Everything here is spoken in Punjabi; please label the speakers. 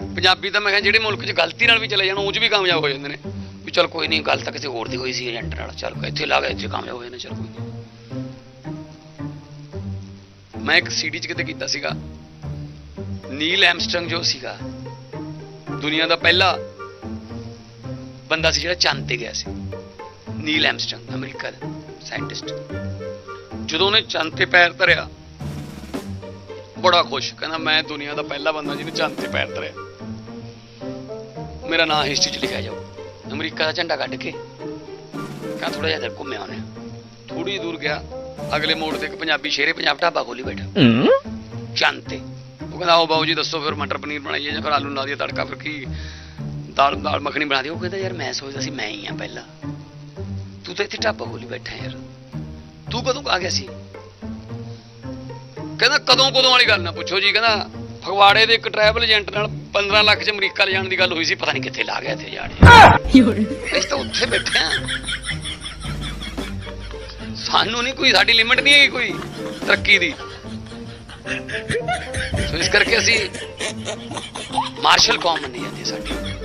Speaker 1: ਪੰਜਾਬੀ ਤਾਂ ਮੈਂ ਕਿਹਾ ਜਿਹੜੇ ਮੁਲਕ 'ਚ ਗਲਤੀ ਨਾਲ ਵੀ ਚਲੇ ਜਾਣ, ਉਹ 'ਚ ਵੀ ਕਾਮਯਾਬ ਹੋ ਜਾਂਦੇ ਨੇ। ਵੀ ਚਲ ਕੋਈ ਨਹੀਂ, ਗੱਲ ਤਾਂ ਕਿਸੇ ਹੋਰ ਦੀ ਹੋਈ ਸੀ, ਏਜੰਟ ਨਾਲ। ਚਲ ਇੱਥੇ ਲਾ ਗਏ ਇੱਥੇ ਕਾਮਯਾਬ ਹੋਏ ਨੇ, ਚਲ ਕੋਈ ਮੈਂ ਇੱਕ ਸੀਡੀ 'ਚ ਕਿਤੇ ਕੀਤਾ ਸੀਗਾ। ਨੀਲ ਐਮਸਟਰੰਗ ਜੋ ਸੀਗਾ, ਦੁਨੀਆ ਦਾ ਪਹਿਲਾ ਬੰਦਾ ਸੀ ਜਿਹੜਾ ਚੰਦ ਤੇ ਗਿਆ ਸੀ। ਨੀਲ ਐਮਸਟਰੰਗ ਅਮਰੀਕਾ ਦਾ ਸਾਇੰਟਿਸਟ। ਜਦੋਂ ਉਹਨੇ ਚੰਦ ਤੇ ਪੈਰ ਧਰਿਆ, ਬੜਾ ਖੁਸ਼। ਕਹਿੰਦਾ, ਮੈਂ ਦੁਨੀਆ ਦਾ ਪਹਿਲਾ ਬੰਦਾ ਜਿਹਨੇ ਚੰਦ ਤੇ ਪੈਰ ਧਰਿਆ। ਮੇਰਾ ਨਾਮ ਹਿਸਟਰੀ 'ਚ ਲਿਖਿਆ ਜਾਊ। ਅਮਰੀਕਾ ਦਾ ਝੰਡਾ ਕੱਢ ਕੇ ਕਹਿੰਦਾ ਥੋੜਾ ਜਿਹਾ ਇੱਧਰ ਘੁੰਮਿਆ ਉਹਨੇ। ਥੋੜੀ ਦੂਰ ਗਿਆ ਅਗਲੇ ਮੋੜ ਤੇ ਇੱਕ ਪੰਜਾਬੀ ਸ਼ੇਰੇ ਪੰਜਾਬ ਢਾਬਾ ਖੋਲੀ ਬੈਠਾ। ਚੰਦ ਤੇ। ਉਹ ਕਹਿੰਦਾ ਆਓ ਬਾਊ ਜੀ ਦੱਸੋ ਫਿਰ ਮਟਰ ਪਨੀਰ ਬਣਾਈਏ ਜਾਂ ਫਿਰ ਆਲੂ ਲਾ ਦਈਏ ਤੜਕਾ ਫਿਰ ਕੀ ਦਾਲ ਦਾਲ ਮੱਖਣੀ ਬਣਾ ਦਿਓ ਉਹ ਕਹਿੰਦਾ ਯਾਰ ਮੈਂ ਸੋਚਦਾ ਸੀ ਮੈਂ ਹੀ ਆ ਪਹਿਲਾਂ। ਤੂੰ ਤਾਂ ਇੱਥੇ ਢਾਬਾ ਖੋਲੀ ਬੈਠਾ ਯਾਰ। ਤੂੰ ਕਦੋਂ ਆ ਗਿਆ ਸੀ? ਕਹਿੰਦਾ ਕਦੋਂ ਕਦੋਂ ਵਾਲੀ ਗੱਲ ਨਾ ਪੁੱਛੋ ਜੀ। ਕਹਿੰਦਾ ਫਗਵਾੜੇ ਦੇ ਇੱਕ ਟਰੈਵਲ ਏਜੰਟ ਨਾਲ 15 ਲੱਖ ਚ ਅਮਰੀਕਾ ਲੈ ਜਾਣ ਦੀ ਗੱਲ ਹੋਈ ਸੀ, ਪਤਾ ਨਹੀਂ ਕਿੱਥੇ ਲਾ ਗਿਆ, ਇੱਥੇ ਜਾਣ ਅਸੀਂ ਤਾਂ ਉੱਥੇ ਬੈਠੇ ਆ ਸਾਨੂੰ ਨਹੀਂ ਕੋਈ, ਸਾਡੀ ਲਿਮਿਟ ਨਹੀਂ ਹੈਗੀ ਕੋਈ ਤਰੱਕੀ ਦੀ। ਸੋ ਇਸ ਕਰਕੇ ਅਸੀਂ ਮਾਰਸ਼ਲ ਕੌਮ ਮੰਨੀ ਜਾਂਦੀ ਸਾਡੀ।